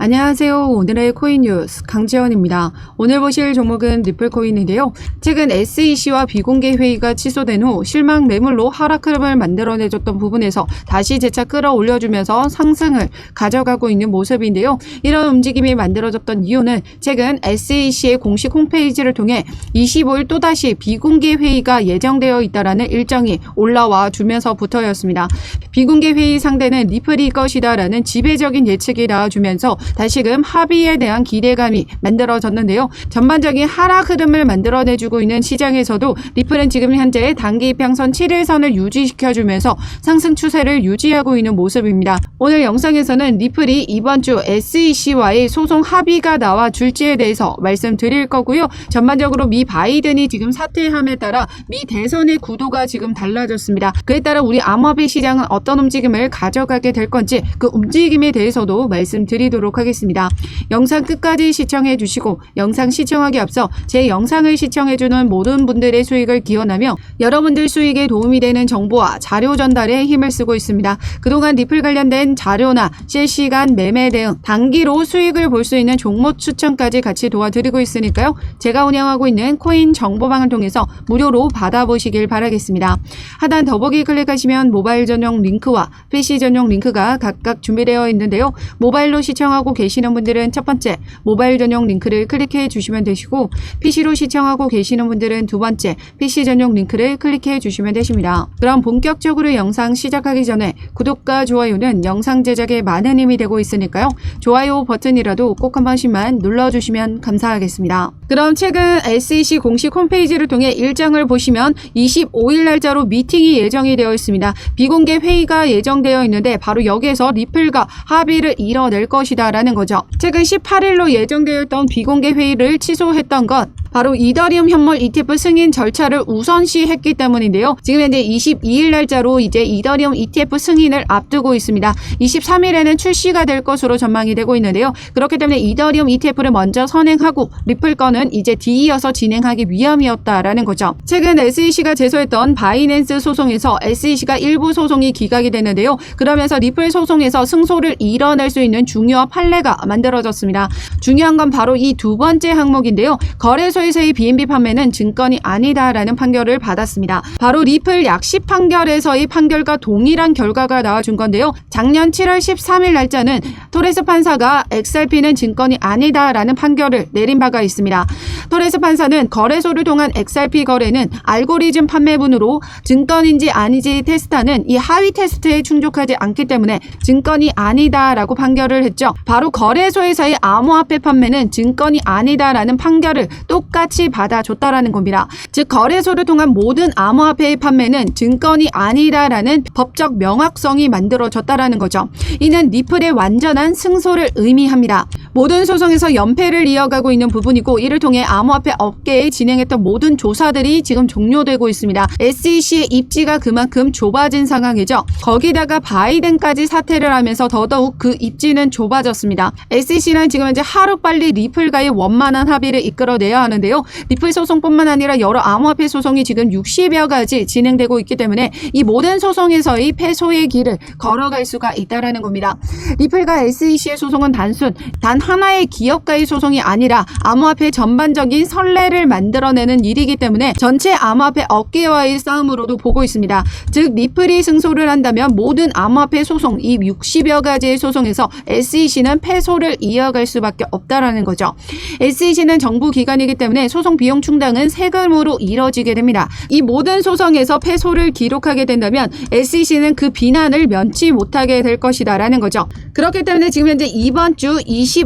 안녕하세요. 오늘의 코인 뉴스 강지원입니다. 오늘 보실 종목은 리플코인인데요. 최근 SEC와 비공개 회의가 취소된 후 실망 매물로 하락 흐름을 만들어내줬던 부분에서 다시 재차 끌어올려주면서 상승을 가져가고 있는 모습인데요. 이런 움직임이 만들어졌던 이유는 최근 SEC의 공식 홈페이지를 통해 25일 또다시 비공개 회의가 예정되어 있다라는 일정이 올라와 주면서부터였습니다. 비공개 회의 상대는 리플일 것이다라는 지배적인 예측이 나와주면서 다시금 합의에 대한 기대감이 만들어졌는데요. 전반적인 하락 흐름을 만들어내주고 있는 시장에서도 리플은 지금 현재 단기 평선 7일선을 유지시켜주면서 상승 추세를 유지하고 있는 모습입니다. 오늘 영상에서는 리플이 이번 주 SEC와의 소송 합의가 나와 줄지에 대해서 말씀드릴 거고요. 전반적으로 미 바이든이 지금 사퇴함에 따라 미 대선의 구도가 지금 달라졌습니다. 그에 따라 우리 암호화폐 시장은 어떤 움직임을 가져가게 될 건지 그 움직임에 대해서도 말씀드리도록 하겠습니다. 영상 끝까지 시청해 주시고 영상 시청하기 앞서 제 영상을 시청해 주는 모든 분들의 수익을 기원하며 여러분들 수익에 도움이 되는 정보와 자료 전달에 힘을 쓰고 있습니다. 그동안 리플 관련된 자료나 실시간 매매 대응, 단기로 수익을 볼 수 있는 종목 추천까지 같이 도와드리고 있으니까요. 제가 운영하고 있는 코인 정보방을 통해서 무료로 받아보시길 바라겠습니다. 하단 더보기 클릭하시면 모바일 전용 링크와 PC 전용 링크가 각각 준비되어 있는데요. 모바일로 시청하고 계시는 분들은 첫 번째 모바일 전용 링크를 클릭해 주시면 되시고 PC로 시청하고 계시는 분들은 두 번째 PC 전용 링크를 클릭해 주시면 되십니다. 그럼 본격적으로 영상 시작하기 전에 구독과 좋아요는 영상 제작에 많은 힘이 되고 있으니까요. 좋아요 버튼이라도 꼭 한 번씩만 눌러주시면 감사하겠습니다. 그럼 최근 SEC 공식 홈페이지를 통해 일정을 보시면 25일 날짜로 미팅이 예정이 되어 있습니다. 비공개 회의가 예정되어 있는데 바로 여기에서 리플과 합의를 이뤄낼 것이다 라는 거죠. 최근 18일로 예정되어 있던 비공개 회의를 취소했던 것 바로 이더리움 현물 ETF 승인 절차를 우선시했기 때문인데요. 지금 현재 22일 날짜로 이제 이더리움 ETF 승인을 앞두고 있습니다. 23일에는 출시가 될 것으로 전망이 되고 있는데요. 그렇기 때문에 이더리움 ETF를 먼저 선행하고 리플 거는 이제 뒤이어서 진행하기 위함이었다라는 거죠. 최근 SEC가 제소했던 바이낸스 소송에서 SEC가 일부 소송이 기각이 됐는데요. 그러면서 리플 소송에서 승소를 이뤄낼 수 있는 중요한 판례가 만들어졌습니다. 중요한 건 바로 이 두 번째 항목인데요. 거래소 에서의 BNB 판매는 증권이 아니다라는 판결을 받았습니다. 바로 리플 약식 판결에서의 판결과 동일한 결과가 나와준 건데요. 작년 7월 13일 날짜는 토레스 판사가 XRP는 증권이 아니다라는 판결을 내린 바가 있습니다. 토레스 판사는 거래소를 통한 XRP 거래는 알고리즘 판매분으로 증권인지 아니지 테스트하는 이 하위 테스트에 충족하지 않기 때문에 증권이 아니다라고 판결을 했죠. 바로 거래소에서의 암호화폐 판매는 증권이 아니다라는 판결을 똑같이 받아줬다라는 겁니다. 즉 거래소를 통한 모든 암호화폐의 판매는 증권이 아니다라는 법적 명확성이 만들어졌다라는 거죠. 이는 리플의 완전한 승소를 의미합니다. 모든 소송에서 연패를 이어가고 있는 부분이고 이를 통해 암호화폐 업계에 진행했던 모든 조사들이 지금 종료되고 있습니다. SEC의 입지가 그만큼 좁아진 상황이죠. 거기다가 바이든까지 사퇴를 하면서 더더욱 그 입지는 좁아졌습니다. SEC는 지금 현재 하루빨리 리플과의 원만한 합의를 이끌어내야 하는데요. 리플 소송뿐만 아니라 여러 암호화폐 소송이 지금 60여 가지 진행되고 있기 때문에 이 모든 소송에서의 패소의 길을 걸어갈 수가 있다라는 겁니다. 리플과 SEC의 소송은 단순 단 하나의 기업가의 소송이 아니라 암호화폐 전반적인 선례를 만들어내는 일이기 때문에 전체 암호화폐 업계와의 싸움으로도 보고 있습니다. 즉 리플이 승소를 한다면 모든 암호화폐 소송 이 60여 가지의 소송에서 SEC는 패소를 이어갈 수밖에 없다라는 거죠. SEC는 정부 기관이기 때문에 소송 비용 충당은 세금으로 이뤄지게 됩니다. 이 모든 소송에서 패소를 기록하게 된다면 SEC는 그 비난을 면치 못하게 될 것이다라는 거죠. 그렇기 때문에 지금 현재 이번 주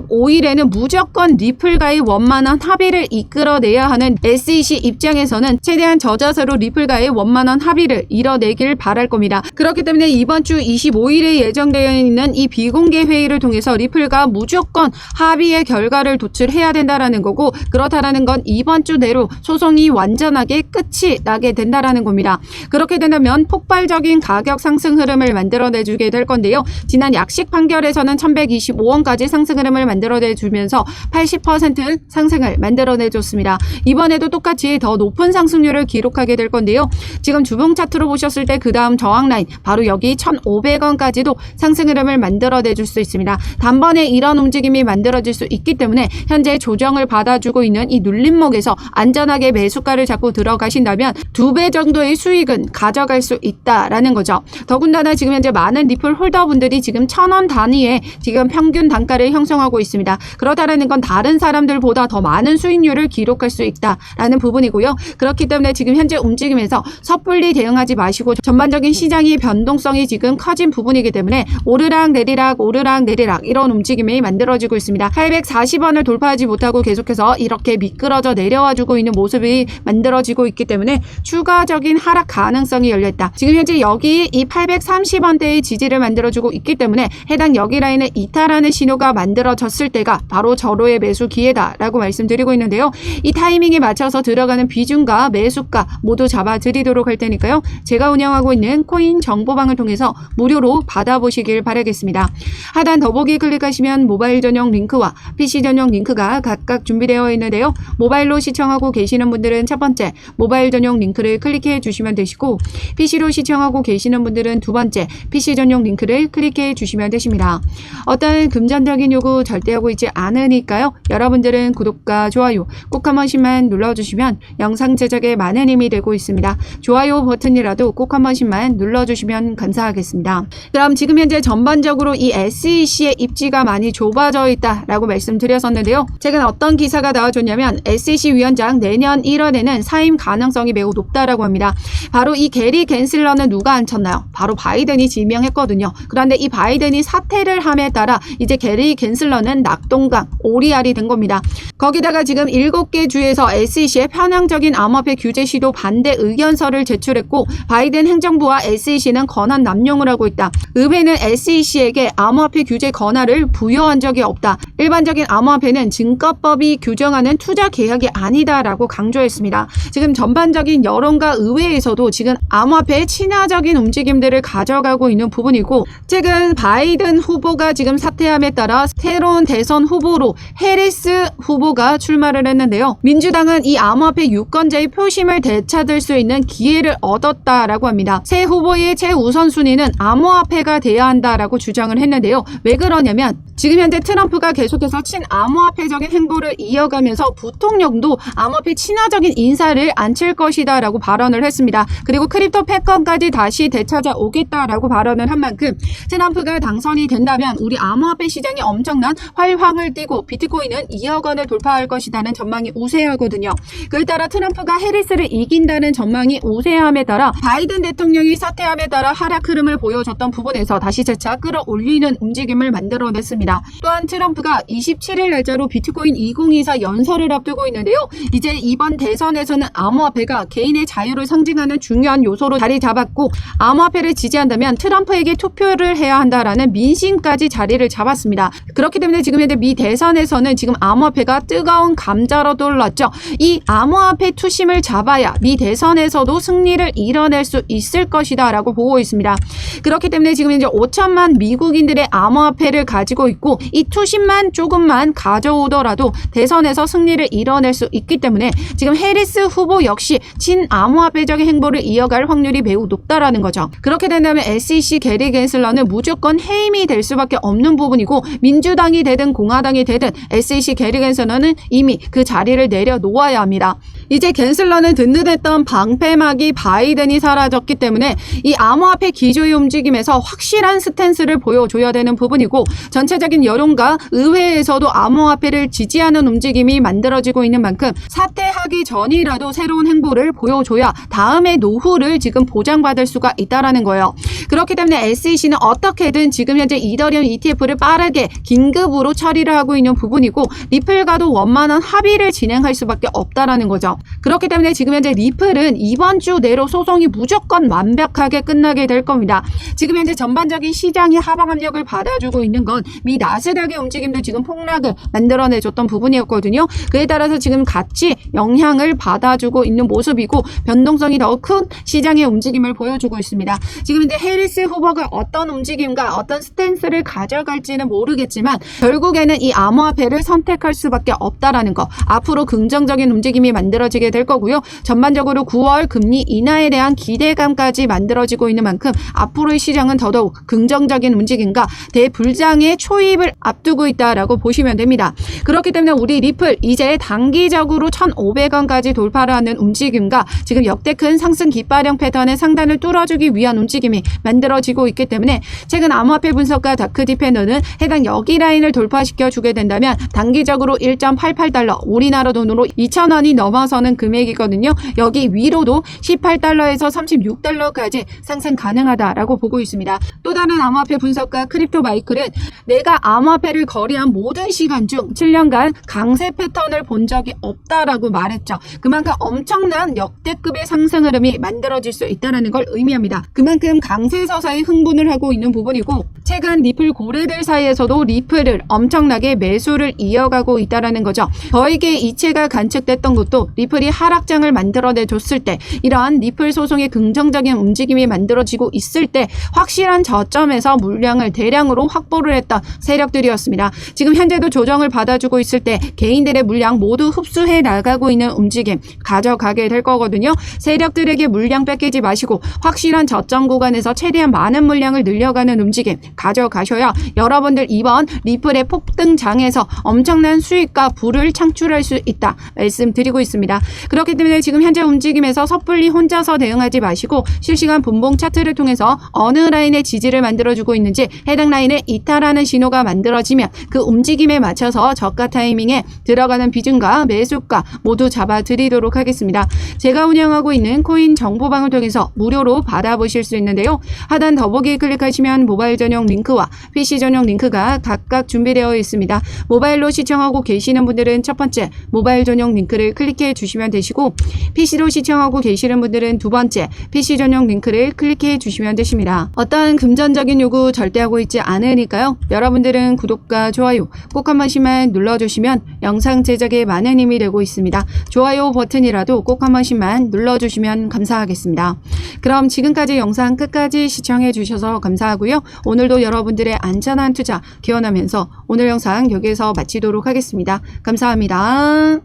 25일에는 무조건 리플과의 원만한 합의를 이끌어내야 하는 SEC 입장에서는 최대한 저자세로 리플과의 원만한 합의를 이뤄내길 바랄 겁니다. 그렇기 때문에 이번 주 25일에 예정되어 있는 이 비공개 회의를 통해서 리플과 무조건 합의의 결과를 도출해야 된다라는 거고 그렇다라는 건 이번 주 내로 소송이 완전하게 끝이 나게 된다라는 겁니다. 그렇게 된다면 폭발적인 가격 상승 흐름을 만들어내주게 될 건데요. 지난 약식 판결에서는 1125원까지 상승 흐름을 만들어내 주면서 80% 상승을 만들어내 줬습니다. 이번에도 똑같이 더 높은 상승률을 기록하게 될 건데요. 지금 주봉 차트로 보셨을 때 그 다음 저항 라인 바로 여기 1,500원까지도 상승 흐름을 만들어내 줄 수 있습니다. 단번에 이런 움직임이 만들어질 수 있기 때문에 현재 조정을 받아주고 있는 이 눌림목에서 안전하게 매수가를 잡고 들어가신다면 두 배 정도의 수익은 가져갈 수 있다라는 거죠. 더군다나 지금 현재 많은 리플 홀더분들이 지금 천 원 단위의 지금 평균 단가를 형성하고 있습니다. 그렇다라는 건 다른 사람들보다 더 많은 수익률을 기록할 수 있다라는 부분이고요. 그렇기 때문에 지금 현재 움직임에서 섣불리 대응하지 마시고 전반적인 시장의 변동성이 지금 커진 부분이기 때문에 오르락 내리락 오르락 내리락 이런 움직임이 만들어지고 있습니다. 840원을 돌파하지 못하고 계속해서 이렇게 미끄러져 내려와 주고 있는 모습이 만들어지고 있기 때문에 추가적인 하락 가능성이 열려있다. 지금 현재 여기 이 830원대의 지지를 만들어주고 있기 때문에 해당 여기 라인을 이탈하는 신호가 만들어졌 을 때가 바로 절호의 매수 기회다라고 말씀드리고 있는데요. 이 타이밍에 맞춰서 들어가는 비중과 매수가 모두 잡아드리도록 할 테니까요. 제가 운영하고 있는 코인 정보방을 통해서 무료로 받아보시길 바라겠습니다. 하단 더보기 클릭하시면 모바일 전용 링크와 PC 전용 링크가 각각 준비되어 있는데요. 모바일로 시청하고 계시는 분들은 첫 번째 모바일 전용 링크를 클릭해 주시면 되시고 PC로 시청하고 계시는 분들은 두 번째 PC 전용 링크를 클릭해 주시면 되십니다. 어떤 금전적인 요구 절대 하고 있지 않으니까요. 여러분들은 구독과 좋아요 꼭 한 번씩만 눌러주시면 영상 제작에 많은 힘이 되고 있습니다. 좋아요 버튼이라도 꼭 한 번씩만 눌러주시면 감사하겠습니다. 그럼 지금 현재 전반적으로 이 SEC의 입지가 많이 좁아져 있다라고 말씀드렸었는데요. 최근 어떤 기사가 나와줬냐면 SEC 위원장 내년 1월에는 사임 가능성이 매우 높다라고 합니다. 바로 이 게리 겐슬러는 누가 앉혔나요? 바로 바이든이 지명했거든요. 그런데 이 바이든이 사퇴를 함에 따라 이제 게리 겐슬러는 낙동강 오리알이 된 겁니다. 거기다가 지금 7개 주에서 SEC의 편향적인 암호화폐 규제 시도 반대 의견서를 제출했고 바이든 행정부와 SEC는 권한 남용을 하고 있다. 의회는 SEC에게 암호화폐 규제 권한을 부여한 적이 없다. 일반적인 암호화폐는 증거법이 규정하는 투자 계약이 아니다라고 강조했습니다. 지금 전반적인 여론과 의회에서도 지금 암호화폐의 친화적인 움직임들을 가져가고 있는 부분이고 최근 바이든 후보가 지금 사퇴함에 따라 새로운 대선 후보로 해리스 후보가 출마를 했는데요. 민주당은 이 암호화폐 유권자의 표심을 되찾을 수 있는 기회를 얻었다라고 합니다. 새 후보의 최우선순위는 암호화폐가 돼야 한다라고 주장을 했는데요. 왜 그러냐면 지금 현재 트럼프가 계속해서 친암호화폐적인 행보를 이어가면서 부통령도 암호화폐 친화적인 인사를 안칠 것이다 라고 발언을 했습니다. 그리고 크립토 패권까지 다시 되찾아 오겠다라고 발언을 한 만큼 트럼프가 당선이 된다면 우리 암호화폐 시장이 엄청난 활황을 띠고 비트코인은 2억 원을 돌파할 것이라는 전망이 우세하거든요. 그에 따라 트럼프가 해리스를 이긴다는 전망이 우세함에 따라 바이든 대통령이 사퇴함에 따라 하락 흐름을 보여줬던 부분에서 다시 재차 끌어올리는 움직임을 만들어냈습니다. 또한 트럼프가 27일 날짜로 비트코인 2024 연설을 앞두고 있는데요. 이제 이번 대선에서는 암호화폐가 개인의 자유를 상징하는 중요한 요소로 자리 잡았고 암호화폐를 지지한다면 트럼프에게 투표를 해야 한다라는 민심까지 자리를 잡았습니다. 그렇기 때문에 지금 현재 미 대선에서는 지금 암호화폐가 뜨거운 감자로 떠올랐죠. 이 암호화폐 투심을 잡아야 미 대선에서도 승리를 이뤄낼 수 있을 것이다라고 보고 있습니다. 그렇기 때문에 지금 현재 5천만 미국인들의 암호화폐를 가지고 있고 이 투심만 조금만 가져오더라도 대선에서 승리를 이뤄낼 수 있기 때문에 지금 해리스 후보 역시 친암호화폐적인 행보를 이어갈 확률이 매우 높다라는 거죠. 그렇게 된다면 SEC 게리 겐슬러는 무조건 해임이 될 수밖에 없는 부분이고 민주당이 되든 공화당이 되든 SEC 게리 겐슬러는 이미 그 자리를 내려놓아야 합니다. 이제 겐슬러는 든든했던 방패막이 바이든이 사라졌기 때문에 이 암호화폐 기조의 움직임에서 확실한 스탠스를 보여줘야 되는 부분이고 전체적인 여론과 의회에서도 암호화폐를 지지하는 움직임이 만들어지고 있는 만큼 사퇴하기 전이라도 새로운 행보를 보여줘야 다음의 노후를 지금 보장받을 수가 있다라는 거예요. 그렇기 때문에 SEC는 어떻게든 지금 현재 이더리움 ETF를 빠르게 긴급으로 처리를 하고 있는 부분이고 리플과도 원만한 합의를 진행할 수밖에 없다라는 거죠. 그렇기 때문에 지금 현재 리플은 이번 주 내로 소송이 무조건 완벽하게 끝나게 될 겁니다. 지금 현재 전반적인 시장이 하방 압력을 받아주고 있는 건 미 나스닥의 움직임도 지금 폭락을 만들어내줬던 부분이었거든요. 그에 따라서 지금 같이 영향을 받아주고 있는 모습이고 변동성이 더큰 시장의 움직임을 보여주고 있습니다. 지금 현재 해리스 후보가 어떤 움직임과 어떤 스탠스를 가져갈지는 모르겠지만 결국에는 이 암호화폐를 선택할 수밖에 없다라는 거. 앞으로 긍정적인 움직임이 만들어 지게 될 거고요. 전반적으로 9월 금리 인하에 대한 기대감까지 만들어지고 있는 만큼 앞으로의 시장은 더더욱 긍정적인 움직임과 대불장의 초입을 앞두고 있다라고 보시면 됩니다. 그렇기 때문에 우리 리플 이제 단기적으로 1,500원까지 돌파를 하는 움직임과 지금 역대 큰 상승 깃발형 패턴의 상단을 뚫어주기 위한 움직임이 만들어지고 있기 때문에 최근 암호화폐 분석가 다크 디펜더는 해당 여기 라인을 돌파시켜 주게 된다면 단기적으로 1.88달러 우리나라 돈으로 2,000원이 넘어서 는 금액이거든요. 여기 위로도 18달러에서 36달러까지 상승 가능하다라고 보고 있습니다. 또 다른 암호화폐 분석가 크립토 마이클은 내가 암호화폐를 거래한 모든 시간 중 7년간 강세 패턴을 본 적이 없다라고 말했죠. 그만큼 엄청난 역대급의 상승 흐름이 만들어질 수 있다는 걸 의미합니다. 그만큼 강세 서사에 흥분을 하고 있는 부분이고 최근 리플 고래들 사이에서도 리플을 엄청나게 매수를 이어가고 있다는 거죠. 저에게 이체가 관측됐던 것도 리플이 하락장을 만들어내 줬을 때 이러한 리플 소송의 긍정적인 움직임이 만들어지고 있을 때 확실한 저점에서 물량을 대량으로 확보를 했던 세력들이었습니다. 지금 현재도 조정을 받아주고 있을 때 개인들의 물량 모두 흡수해 나가고 있는 움직임 가져가게 될 거거든요. 세력들에게 물량 뺏기지 마시고 확실한 저점 구간에서 최대한 많은 물량을 늘려가는 움직임 가져가셔야 여러분들 이번 리플의 폭등장에서 엄청난 수익과 부를 창출할 수 있다 말씀드리고 있습니다. 그렇기 때문에 지금 현재 움직임에서 섣불리 혼자서 대응하지 마시고 실시간 분봉 차트를 통해서 어느 라인의 지지를 만들어주고 있는지 해당 라인을 이탈하는 신호가 만들어지면 그 움직임에 맞춰서 저가 타이밍에 들어가는 비중과 매수가 모두 잡아드리도록 하겠습니다. 제가 운영하고 있는 코인 정보방을 통해서 무료로 받아보실 수 있는데요. 하단 더보기 클릭하시면 모바일 전용 링크와 PC 전용 링크가 각각 준비되어 있습니다. 모바일로 시청하고 계시는 분들은 첫 번째 모바일 전용 링크를 클릭해 주시면 되시고 PC로 시청하고 계시는 분들은 두 번째 PC 전용 링크를 클릭해 주시면 되십니다. 어떠한 금전적인 요구 절대 하고 있지 않으니까요. 여러분들은 구독과 좋아요 꼭 한 번씩만 눌러주시면 영상 제작에 많은 힘이 되고 있습니다. 좋아요 버튼이라도 꼭 한 번씩만 눌러주시면 감사하겠습니다. 그럼 지금까지 영상 끝까지 시청해 주셔서 감사하고요. 오늘도 여러분들의 안전한 투자 기원하면서 오늘 영상 여기에서 마치도록 하겠습니다. 감사합니다.